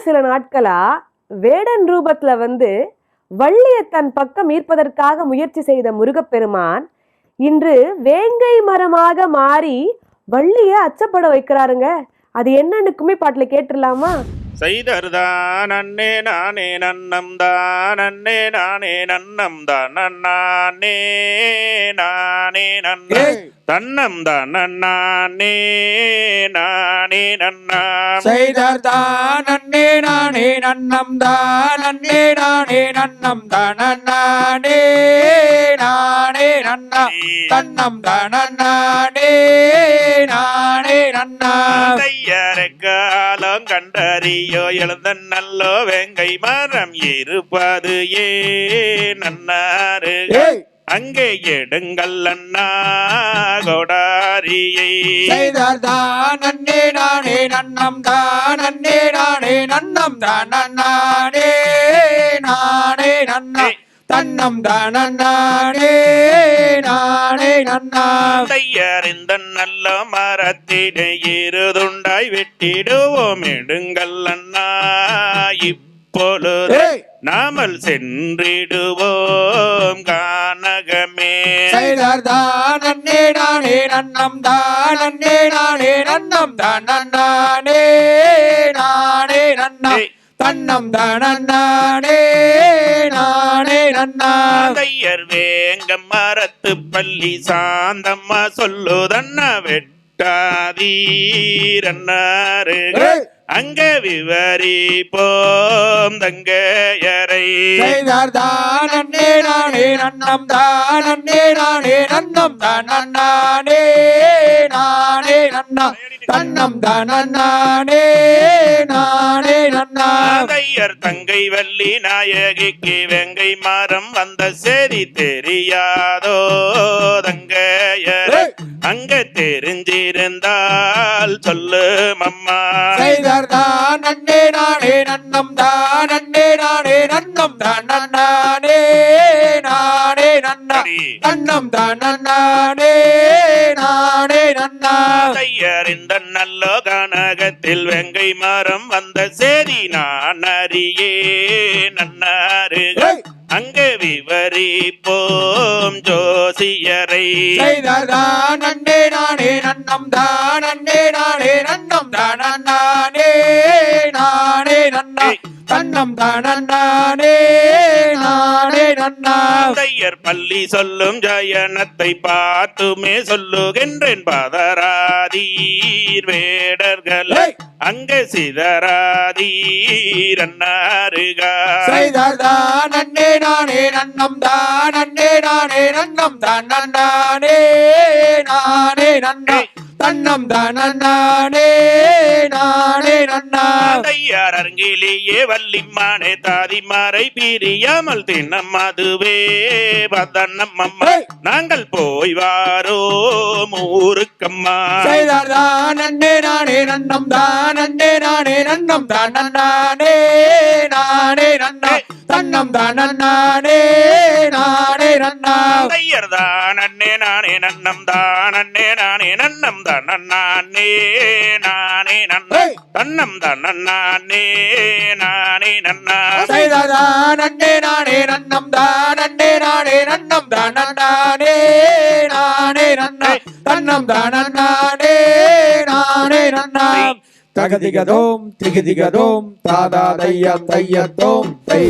சில நாட்களா வேடன் ரூபத்துல வந்து வள்ளியை தன் பக்கம் ஈர்ப்பதற்காக முயற்சி செய்த முருகப்பெருமான் இன்று வேங்கை மரமாக மாறி வள்ளிய அச்சப்பட வைக்கிறாருங்க. அது என்னன்னுக்குமே பாட்டுல கேட்டுடலாமா? செய்தர்தான் அண்ணே நானே நன்னம் தான் அண்ணே நானே நன்னம் தான் நன்னானே நானே நன்னம் ஏய். தன்னம் தான் நன்னானே நானே நன்னாம் செய்தார் தான் நன்னே நானே நன்னம் தான் நன்னே நானே நன்னம் தான் நானே நன்னா. தன்னம் தான் நானே நன்னா. கையறக்காலம் கண்டறியோ எழுந்த நல்லோ வெங்கை மரம் இருப்பது ஏ நன்னாரு அங்கே எடுங்கள் அண்ணா. கொடாரியை. செய்தார் தான் நன்னே நானே நன்னம் தான் நன்னே நானே நன்னம் தான் நன்னானே நானே நன்னா தன்னம் தான் நானே நன்னா தையறிந்த நல்ல மரத்தினை இருதுண்டாய் வெட்டிடுவோம் எடுங்கள் அண்ணா இப்பொழுது. நாமல் சென்றிடுவோம் கானகமே. செய்தார் தான் நன்னே நானே நன்னம் தான் நன்னே நானே நன்னம் தான் நன்னானே நானே நன்னா தன்னம் தான் நானே நன்னா தையர் வேங்க மரத்து பள்ளி சாந்தம்மா சொல்லுதன்னா வெட்டாதீரன்னாரு அங்க விவரிப்போம் தங்கையரை செய்தார் தான் நன்னே நானே நன்னம் தான் நன்னே நானே நன்னம் தான் நன்னானே நானே நன்னா தன்னம் தான் நன்னானே நானே நன்னா தையர் தங்கை வள்ளி நாயகிக்கு வெங்கை மரம் வந்த செய்தி தெரியாதோ? நன்னே நானே நன்னம் தான் நன்னே நானே நன்னம் தான் நன்னானே நானே நன்னா தன்னம் தான் நன்னானே நானே நன்னா தையர் இந்த நல்ல கனகத்தில் வெங்கை மரம் வந்த செய்தி நான் அறியே நன்னாரு! அங்க விவரிப்போம் ஜோசியரை. நன்னே நானே நன்னம் தான். நன்னா தன்னம் தான் நானே நன்னா. தையர் பள்ளி சொல்லும் ஜயனத்தை பார்த்துமே சொல்லுகின்றேன் பதராதீர் வேடர்கள்! அங்க சிதறாதீர் அன்னாருகா. செய்தார் தான் நன்னே நானே நன்னம் தான் நன்னே நானே நன்னம் தான் நன்னானே நானே நன்னா தன்னம் தான் நானே நன்னா. தையார் அருங்கிலேயே வள்ளிம்மானே தாதிமாரை பிரியாமல் தின்னம் அதுவே. பதன்னம் அம்மா! நாங்கள் போய் வாரோம் ஊருக்கம்மா செய்தார் தான் நன்னே நானே நன்னம் தான் நன்னே நானே நன்னம் தான் நன்னானே நானே நன்னா. தன்னம் தான் நானே நன்னா தையர் தான் அண்ணே நானே நன்னம் தான் அண்ணே நானே நன்னம் தான் நன்னானே நானே நன்னா! தன்னம் தான் நன்னானே நானே நன்னா செய்தார் தான் நன்னே நானே நன்னம் தான் நன்னே நானே நன்னம் தான் நன்னானே நானே நன்னா தன்னம் தான் நன்னானே நானே நன்னா தகதிகதோம் திகதிகதோம் தாதா தையம் தையத்தோம். தை